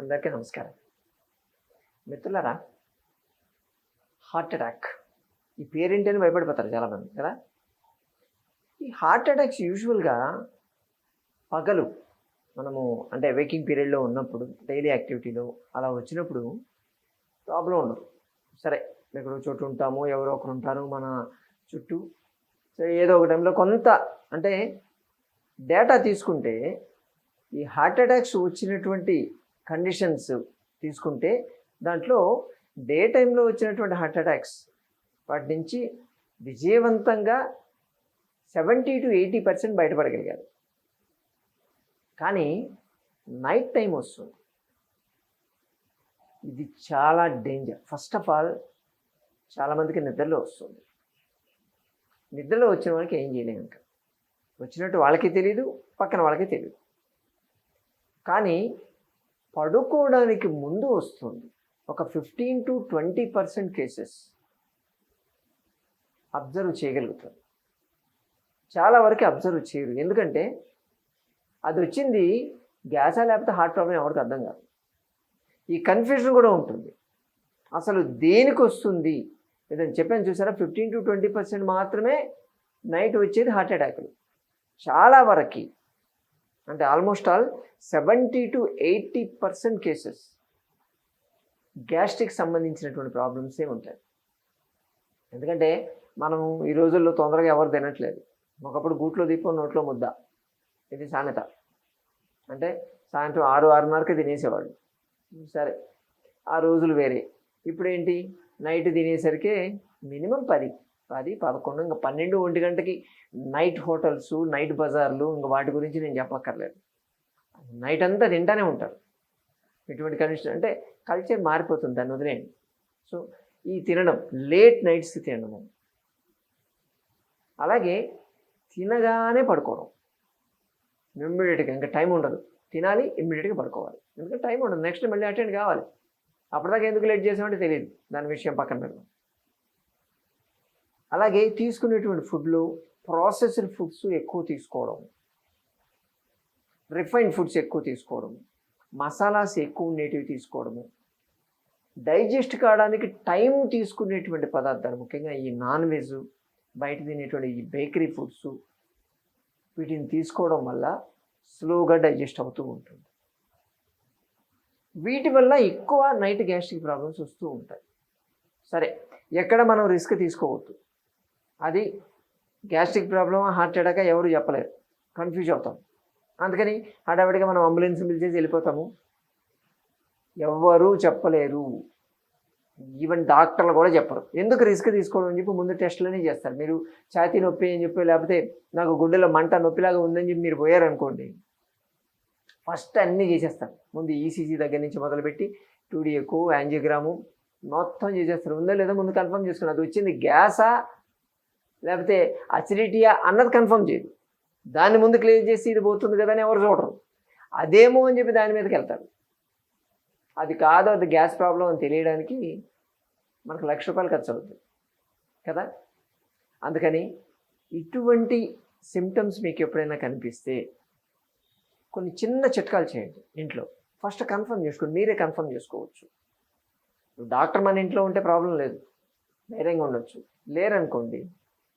అందరికీ నమస్కారం. మిత్రులారా హార్ట్ అటాక్ ఈ పేరేంటని భయపడిపోతారు చాలామంది కదా? ఈ హార్ట్ అటాక్స్ యూజువల్గా పగలు మనము అంటే వేకింగ్ పీరియడ్లో ఉన్నప్పుడు డైలీ యాక్టివిటీలో అలా వచ్చినప్పుడు ప్రాబ్లం ఉండదు. సరే ఎక్కడో చోటు ఉంటాము ఎవరో ఒకరు ఉంటారు మన చుట్టూ. సరే ఏదో ఒక టైంలో కొంత అంటే డేటా తీసుకుంటే ఈ హార్ట్ అటాక్స్ వచ్చినటువంటి కండిషన్స్ తీసుకుంటే దాంట్లో డే టైంలో వచ్చినటువంటి హార్ట్ అటాక్స్ వాటి నుంచి విజయవంతంగా సెవెంటీ టు ఎయిటీ పర్సెంట్ బయటపడగలిగారు. కానీ నైట్ టైం వస్తుంది. ఇది చాలా డేంజర్ ఫస్ట్ ఆఫ్ ఆల్ చాలామందికి నిద్రలో వస్తుంది. నిద్రలో వచ్చిన వాళ్ళకి ఏం చేయలేము ఇంకా. వచ్చినట్టు వాళ్ళకి తెలియదు పక్కన వాళ్ళకి తెలియదు కానీ పడుకోవడానికి ముందు వస్తుంది. ఒక fifteen to twenty percent cases observe చేయగలుగుతారు. చాలా వరకు అబ్జర్వ్ చేయరు. ఎందుకంటే అది వచ్చింది గ్యాసా లేకపోతే హార్ట్ ప్రాబ్లం ఎవరికి అర్థం కాదు. ఈ కన్ఫ్యూజన్ కూడా ఉంటుంది. అసలు దేనికి వస్తుంది? ఏదైనా చెప్పాను చూసారా? ఫిఫ్టీన్ టు ట్వంటీ పర్సెంట్ మాత్రమే నైట్ వచ్చేది హార్ట్ అటాక్లు చాలా వరకు అంటే almost all seventy to eighty percent cases gastric సంబంధించినటువంటి ప్రాబ్లమ్సే ఉంటాయి. ఎందుకంటే మనం ఈ రోజుల్లో తొందరగా ఎవరు తినట్లేదు. ఒకప్పుడు గూట్లో దీపం నోట్లో ముద్ద. ఇది సామెత. అంటే సాయంత్రం ఆరు ఆరున్నరకే తినేసేవాడు సరే ఆ రోజులు వేరే. ఇప్పుడు ఏంటి నైట్ తినేసరికి మినిమం పది. పది పదకొండు ఇంకా పన్నెండు ఒంటి గంటకి నైట్ హోటల్స్ నైట్ బజార్లు ఇంకా వాటి గురించి నేను చెప్పక్కర్లేదు. నైట్ అంతా తింటానే ఉంటారు. ఎటువంటి కండిషన్ అంటే కల్చర్ మారిపోతుంది దాన్ని వదిలేయండి. సో ఈ తినడం లేట్ నైట్స్ తినడం అలాగే తినగానే పడుకోవడం. ఇమ్మీడియట్గా ఇంకా టైం ఉండదు. తినాలి ఇమ్మీడియట్గా పడుకోవాలి. ఎందుకంటే టైం ఉండదు. నెక్స్ట్ మళ్ళీ అటెండ్ కావాలి. అప్పటిదాకా ఎందుకు లేట్ చేసామంటే తెలియదు. దాని విషయం పక్కన పెడదాం. అలాగే తీసుకునేటువంటి ఫుడ్లు ప్రాసెస్డ్ ఫుడ్స్ ఎక్కువ తీసుకోవడం. రిఫైన్డ్ ఫుడ్స్ ఎక్కువ తీసుకోవడం. మసాలాస్ ఎక్కువ ఉండేటివి తీసుకోవడము డైజెస్ట్ కావడానికి టైం తీసుకునేటువంటి పదార్థాలు ముఖ్యంగా ఈ నాన్ వెజ్ బయట తినేటువంటి ఈ బేకరీ ఫుడ్స్ వీటిని తీసుకోవడం వల్ల స్లోగా డైజెస్ట్ అవుతూ ఉంటుంది. వీటి వల్ల ఎక్కువ నైట్ గ్యాస్ట్రిక్ ప్రాబ్లమ్స్ వస్తూ ఉంటాయి. సరే ఎక్కడ మనం రిస్క్ తీసుకోవద్దు. అది గ్యాస్ట్రిక్ ప్రాబ్లమ్ హార్ట్ అటాక్ ఎవరు చెప్పలేరు. కన్ఫ్యూజ్ అవుతాం. అందుకని హడావిడిగా మనం అంబులెన్స్ పిలిచేసి వెళ్ళిపోతాము. ఎవ్వరూ చెప్పలేరు. ఈవెన్ డాక్టర్లు కూడా చెప్పరు. ఎందుకు రిస్క్ తీసుకోవడం అని చెప్పి ముందు టెస్టులనే చేస్తారు. మీరు ఛాతీ నొప్పి అని చెప్పి లేకపోతే నాకు గుండెలో మంట నొప్పిలాగా ఉందని చెప్పి మీరు పోయారనుకోండి ఫస్ట్ అన్నీ చేసేస్తారు. ముందు ఈసీజీ దగ్గర నుంచి మొదలుపెట్టి టూడిఎకు యాంజియోగ్రాము మొత్తం చేసేస్తారు. ఉందో లేదో ముందు కన్ఫర్మ్ చేసుకున్నారు అది వచ్చింది గ్యాసా లేకపోతే అసిడిటీయా అన్నది కన్ఫర్మ్ చేయదు. దాన్ని ముందు క్లియర్ చేసి ఇది పోతుంది కదా అని ఎవరు చూడరు. అదేమో అని చెప్పి దాని మీదకి వెళ్తారు. అది కాదు అది గ్యాస్ ప్రాబ్లం అని తెలియడానికి మనకు లక్ష రూపాయలు ఖర్చు అవుతుంది కదా? అందుకని ఇటువంటి సిమ్టమ్స్ మీకు ఎప్పుడైనా కనిపిస్తే కొన్ని చిన్న చిట్కాలు చేయండి ఇంట్లో. ఫస్ట్ కన్ఫర్మ్ చేసుకోండి. మీరే కన్ఫర్మ్ చేసుకోవచ్చు. డాక్టర్ మన ఇంట్లో ఉంటే ప్రాబ్లం లేదు. ధైర్యంగా ఉండొచ్చు. లేరనుకోండి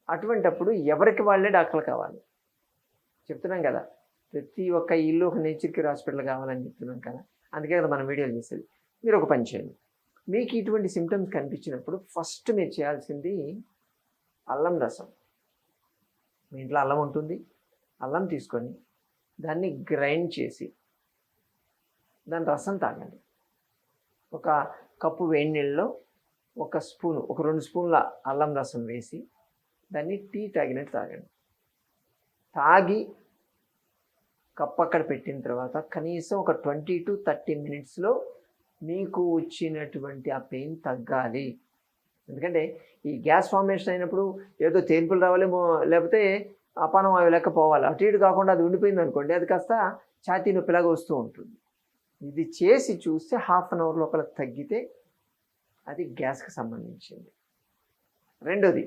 అటువంటప్పుడు ఎవరికి వాళ్ళే డాక్టర్లు కావాలి? చెప్తున్నాం కదా ప్రతి ఒక్క ఇల్లు ఒక నేచర్ క్యూర్ హాస్పిటల్ కావాలని చెప్తున్నాం కదా అందుకే కదా మనం వీడియోలు చేసేది. మీరు ఒక పని చేయండి. మీకు ఇటువంటి సిమ్టమ్స్ కనిపించినప్పుడు ఫస్ట్ మీరు చేయాల్సింది అల్లం రసం. మీ ఇంట్లో అల్లం ఉంటుంది అల్లం తీసుకొని దాన్ని గ్రైండ్ చేసి దాని రసం తాగండి. ఒక కప్పు వేడి నీళ్ళలో ఒక స్పూన్ ఒక రెండు స్పూన్ల అల్లం రసం వేసి దాన్ని టీ తాగినట్టు తాగండి. తాగి కప్పు అక్కడ పెట్టిన తర్వాత కనీసం ఒక ట్వంటీ టు థర్టీ మినిట్స్లో మీకు వచ్చినటువంటి ఆ పెయిన్ తగ్గాలి. ఎందుకంటే ఈ గ్యాస్ ఫార్మేషన్ అయినప్పుడు ఏదో తేన్పులు రావాలేమో లేకపోతే అపానం అవి లెక్క పోవాలి. అటు ఇటు కాకుండా అది ఉండిపోయింది అనుకోండి అది కాస్త ఛాతీ నొప్పిలాగా వస్తూ ఉంటుంది. ఇది చేసి చూస్తే హాఫ్ అన్ అవర్ లోపల తగ్గితే అది గ్యాస్కి సంబంధించింది. రెండోది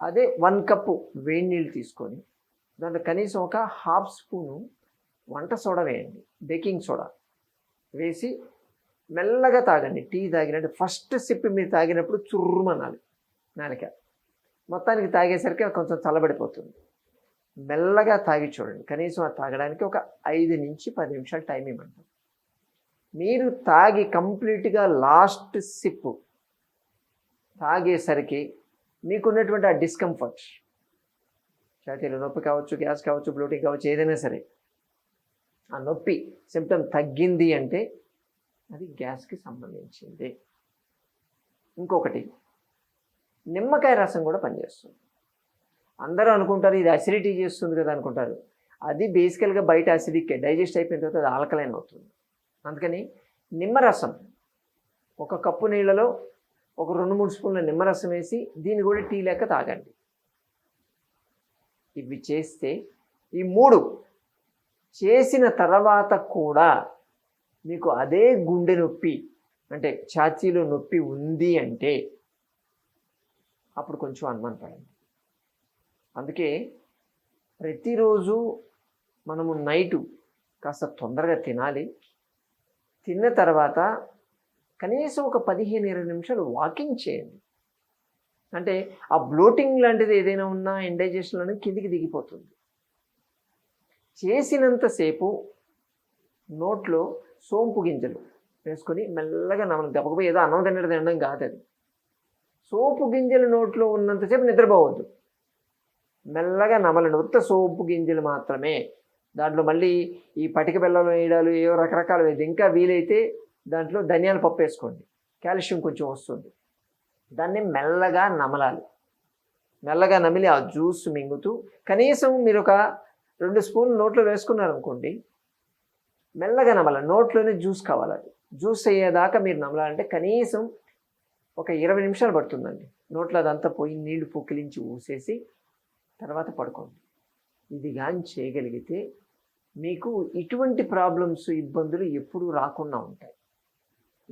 అదే వన్ కప్పు వేడి నీళ్ళు తీసుకొని దాంట్లో కనీసం ఒక హాఫ్ స్పూను వంట సోడా వేయండి బేకింగ్ సోడా వేసి మెల్లగా తాగండి. టీ తాగినట్టు ఫస్ట్ సిప్ మీరు తాగినప్పుడు చుర్రుమనాలి నాలిక. మొత్తానికి తాగేసరికి కొంచెం చల్లబడిపోతుంది. మెల్లగా తాగి చూడండి. కనీసం అది తాగడానికి ఒక ఐదు నుంచి పది నిమిషాలు టైం ఇవ్వండి. మీరు తాగి కంప్లీట్గా లాస్ట్ సిప్పు తాగేసరికి మీకున్నటువంటి ఆ డిస్కంఫర్ట్ ఛాతీలో నొప్పి కావచ్చు గ్యాస్ కావచ్చు బ్లోటింగ్ కావచ్చు ఏదైనా సరే ఆ నొప్పి సిమ్టమ్ తగ్గింది అంటే అది గ్యాస్కి సంబంధించింది. ఇంకొకటి నిమ్మకాయ రసం కూడా పనిచేస్తుంది. అందరూ అనుకుంటారు ఇది అసిడిటీ చేస్తుంది కదా అనుకుంటారు. అది బేసికల్గా బయట అసిడిక్ డైజెస్ట్ అయిపోయిన తర్వాత అది ఆల్కలైన్ అవుతుంది. అందుకని నిమ్మరసం ఒక కప్పు నీళ్ళలో ఒక రెండు మూడు స్పూన్ల నిమ్మరసం వేసి దీన్ని కూడా టీ లెక్క తాగండి. ఇవి చేస్తే ఈ మూడు చేసిన తర్వాత కూడా మీకు అదే గుండె నొప్పి అంటే ఛాతీలో నొప్పి ఉంది అంటే అప్పుడు కొంచెం అనుమానపడండి అందుకే ప్రతిరోజు మనము నైటు కాస్త తొందరగా తినాలి. తిన్న తర్వాత కనీసం ఒక పదిహేను ఇరవై నిమిషాలు వాకింగ్ చేయండి. అంటే ఆ బ్లోటింగ్ లాంటిది ఏదైనా ఉన్నా ఇండైజెషన్ అనేది కిందికి దిగిపోతుంది. చేసినంతసేపు నోట్లో సోంపు గింజలు వేసుకొని మెల్లగా నమ్మలు దెబ్బకపోయి ఏదో అన్నం తినడం తినడం కాదు అది. సోపు గింజలు నోట్లో ఉన్నంతసేపు నిద్రపోవద్దు. మెల్లగా నమలండి. ఉత్త సోపు గింజలు మాత్రమే. దాంట్లో మళ్ళీ ఈ పటిక బెల్లం వేయడాలు ఏవో రకరకాలు వేయదు ఇంకా వీలైతే దాంట్లో ధనియాల పప్పు వేసుకోండి. కాల్షియం కొంచెం వస్తుంది. దాన్ని మెల్లగా నమలాలి. మెల్లగా నమిలి ఆ జ్యూస్ మింగుతూ కనీసం మీరు ఒక రెండు స్పూన్లు నోట్లో వేసుకున్నారనుకోండి మెల్లగా నమలాలి. నోట్లోనే జ్యూస్ కావాలి అది. జ్యూస్ అయ్యేదాకా మీరు నమలాలంటే కనీసం ఒక ఇరవై నిమిషాలు పడుతుందండి. నోట్లో అదంతా పోయి నీళ్ళు పుక్కిలించి ఊసేసి తర్వాత పడుకోండి. ఇది కానీ చేయగలిగితే మీకు ఇటువంటి ప్రాబ్లమ్స్ ఇబ్బందులు ఎప్పుడూ రాకుండా ఉంటాయి.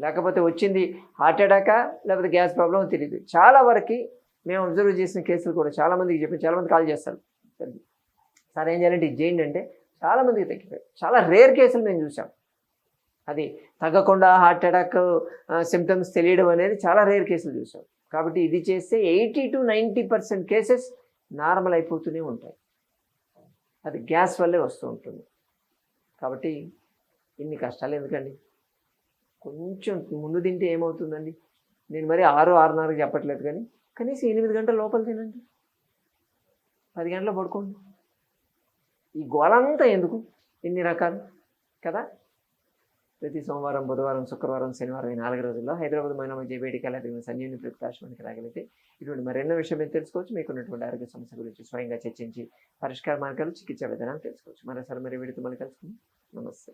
లేకపోతే వచ్చింది హార్ట్ అటాకా? లేకపోతే గ్యాస్ ప్రాబ్లం తెలియదు చాలా వరకు మేము అబ్జర్వ్ చేసిన కేసులు కూడా చాలామందికి చెప్పి చాలామంది కాల్ చేస్తారు. సరే సార్ ఏం చేయాలంటే ఇది చేయండి అంటే చాలామందికి తగ్గిపోయాయి. చాలా రేర్ కేసులు మేము చూసాం. అది తగ్గకుండా హార్ట్ అటాక్ సిమ్టమ్స్ తెలియడం అనేది చాలా రేర్ కేసులు చూసాం. కాబట్టి ఇది చేస్తే eighty to ninety percent cases normal అయిపోతూనే ఉంటాయి. అది గ్యాస్ వల్లే వస్తూ ఉంటుంది. కాబట్టి ఇన్ని కష్టాలు ఎందుకండి? కొంచెం ముందు తింటే ఏమవుతుందండి? నేను మరి ఆరు ఆరున్నరకు చెప్పట్లేదు కానీ కనీసం ఎనిమిది గంటల లోపల తినండి. పది గంటల పడుకోండి. ఈ గోలంతా ఎందుకు? ఎన్ని రకాలు? కదా? ప్రతి సోమవారం బుధవారం శుక్రవారం శనివారం ఈ నాలుగు రోజుల్లో హైదరాబాద్ మైన జేబేడి కళాదిగిన సంజీవిని ప్రకాశానికి రాగలిగితే ఇటువంటి మరెన్నో విషయం మీరు తెలుసుకోవచ్చు. మీకు ఉన్నటువంటి ఆరోగ్య సమస్య గురించి స్వయంగా చర్చించి పరిష్కార మార్గాలు చికిత్సా విధానాలు తెలుసుకోవచ్చు. మరోసారి మరి వీడితో మళ్ళీ కలుసుకుందాం. నమస్తే.